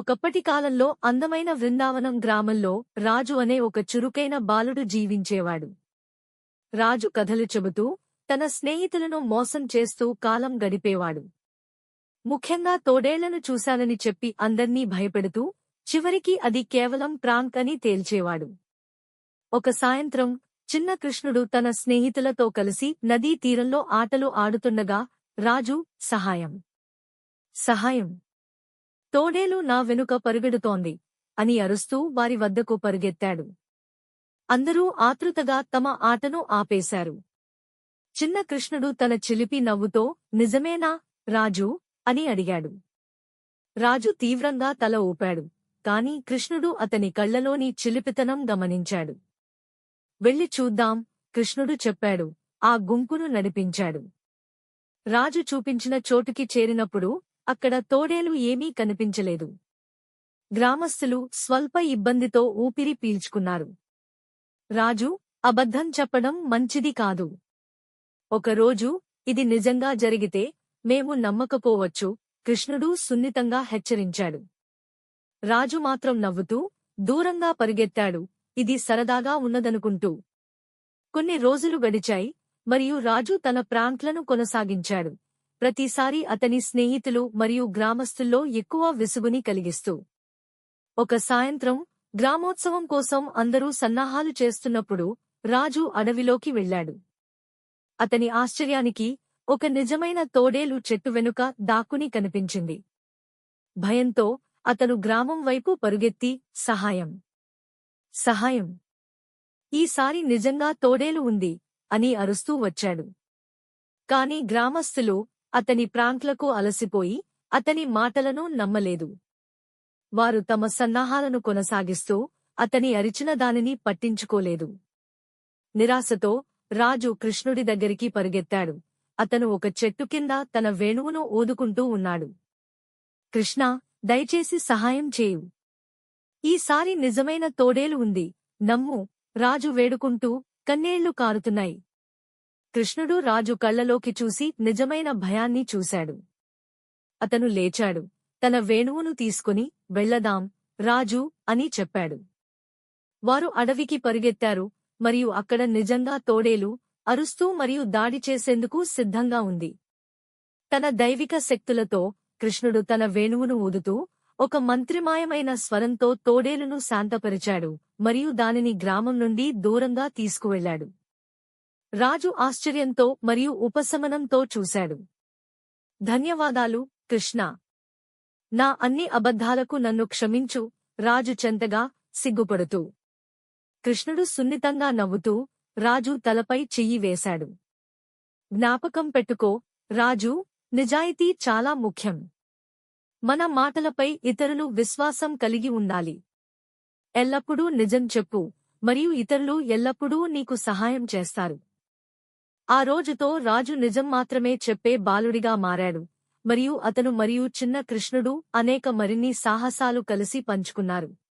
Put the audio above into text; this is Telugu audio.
ఒకప్పటి కాలంలో అందమైన వృందావనం గ్రామంలో రాజు అనే ఒక చురుకైన బాలుడు జీవించేవాడు. రాజు కథలు చెబుతూ తన స్నేహితులను మోసం చేస్తూ కాలం గడిపేవాడు. ముఖ్యంగా తోడేళ్ళను చూశానని చెప్పి అందర్నీ భయపెడుతూ చివరికి అది కేవలం ప్రాంక్ అని తేల్చేవాడు. ఒక సాయంత్రం చిన్న కృష్ణుడు తన స్నేహితులతో కలిసి నదీ తీరంలో ఆటలు ఆడుతుండగా రాజు సహాయం. సహాయం. తోడేలు నా వెనుక పరుగెడుతోంది అని అరుస్తూ వారి వద్దకు పరుగెత్తాడు. అందరూ ఆతృతగా తమ ఆటను ఆపేశారు. చిన్న కృష్ణుడు తన చిలిపి నవ్వుతో నిజమేనా రాజు? అని అడిగాడు. రాజు తీవ్రంగా తల ఊపాడు కాని కృష్ణుడు అతని కళ్ళలోని చిలిపితనం గమనించాడు. వెళ్ళి చూద్దాం కృష్ణుడు చెప్పాడు ఆ గుంపును నడిపించాడు. రాజు చూపించిన చోటుకి చేరినప్పుడు అక్కడ తోడేలు ఏమీ కనిపించలేదు. గ్రామస్థులు స్వల్ప ఇబ్బందితో ఊపిరి పీల్చుకున్నారు. రాజు అబద్ధం చెప్పడం మంచిది కాదు. ఒకరోజు ఇది నిజంగా జరిగితే మేము నమ్మకపోవచ్చు కృష్ణుడు సున్నితంగా హెచ్చరించాడు. రాజు మాత్రం నవ్వుతూ దూరంగా పరిగెత్తాడు ఇది సరదాగా ఉన్నదనుకుంటూ. కొన్ని రోజులు గడిచాయి మరియు రాజు తన ప్రాంక్లను కొనసాగించాడు. ప్రతిసారి అతని స్నేహితులు మరియు గ్రామస్తుల్లో ఎక్కువ విసుగుని కలిగిస్తూ. ఒక సాయంత్రం గ్రామోత్సవం కోసం అందరూ సన్నాహాలు చేస్తున్నప్పుడు రాజు అడవిలోకి వెళ్ళాడు అతని ఆశ్చర్యానికి ఒక నిజమైన తోడేలు చెట్టు వెనుక దాక్కుని కనిపించింది. భయంతో అతను గ్రామం వైపు పరుగెత్తి సహాయం. సహాయం. ఈసారి నిజంగా తోడేలు ఉంది అని అరుస్తూ వచ్చాడు. కాని గ్రామస్థులు అతని ప్రాంక్లకు అలసిపోయి అతని మాటలను నమ్మలేదు. వారు తమ సన్నాహాలను కొనసాగిస్తూ అతని అరిచిన దానిని పట్టించుకోలేదు. నిరాశతో రాజు కృష్ణుడి దగ్గరికి పరుగెత్తాడు. అతను ఒక చెట్టు కింద తన వేణువును ఊదుకుంటూ ఉన్నాడు. కృష్ణ దయచేసి సహాయం చేయు. ఈసారి నిజమైన తోడేలు ఉంది. నమ్ము రాజు వేడుకుంటూ కన్నేళ్ళు కారుతున్నాయి. కృష్ణుడు రాజు కళ్ళలోకి చూసి నిజమైన భయాన్ని చూశాడు. అతను లేచాడు. తన వేణువును తీసుకుని వెళ్ళదాం రాజు అని చెప్పాడు. వారు అడవికి పరిగెత్తారు మరియు అక్కడ నిజంగా తోడేలు అరుస్తూ మరియు దాడి చేసేందుకు సిద్ధంగా ఉంది. తన దైవిక శక్తులతో కృష్ణుడు తన వేణువును ఊదుతూ ఒక మంత్రిమాయమైన స్వరంతో తోడేలును శాంతపరిచాడు మరియు దానిని గ్రామం నుండి దూరంగా తీసుకువెళ్ళాడు రాజు ఆశ్చర్యంతో మరియు ఉపశమనంతో చూశాడు. ధన్యవాదాలు కృష్ణ. నా అన్ని అబద్ధాలకు నన్ను క్షమించు రాజు చెంతగా సిగ్గుపడుతూ. కృష్ణుడు సున్నితంగా నవ్వుతూ రాజు తలపై చెయ్యి వేశాడు. జ్ఞాపకం పెట్టుకో రాజు నిజాయితీ చాలా ముఖ్యం. మన మాటలపై ఇతరులు విశ్వాసం కలిగి ఉండాలి. ఎల్లప్పుడూ నిజం చెప్పు మరియు ఇతరులు ఎల్లప్పుడూ నీకు సహాయం చేస్తారు. ఆ రోజుతో రాజు నిజం మాత్రమే చెప్పే బాలుడిగా మారాడు. మరియు అతను మరియు చిన్న కృష్ణుడు అనేక మరిన్ని సాహసాలు కలిసి పంచుకున్నారు.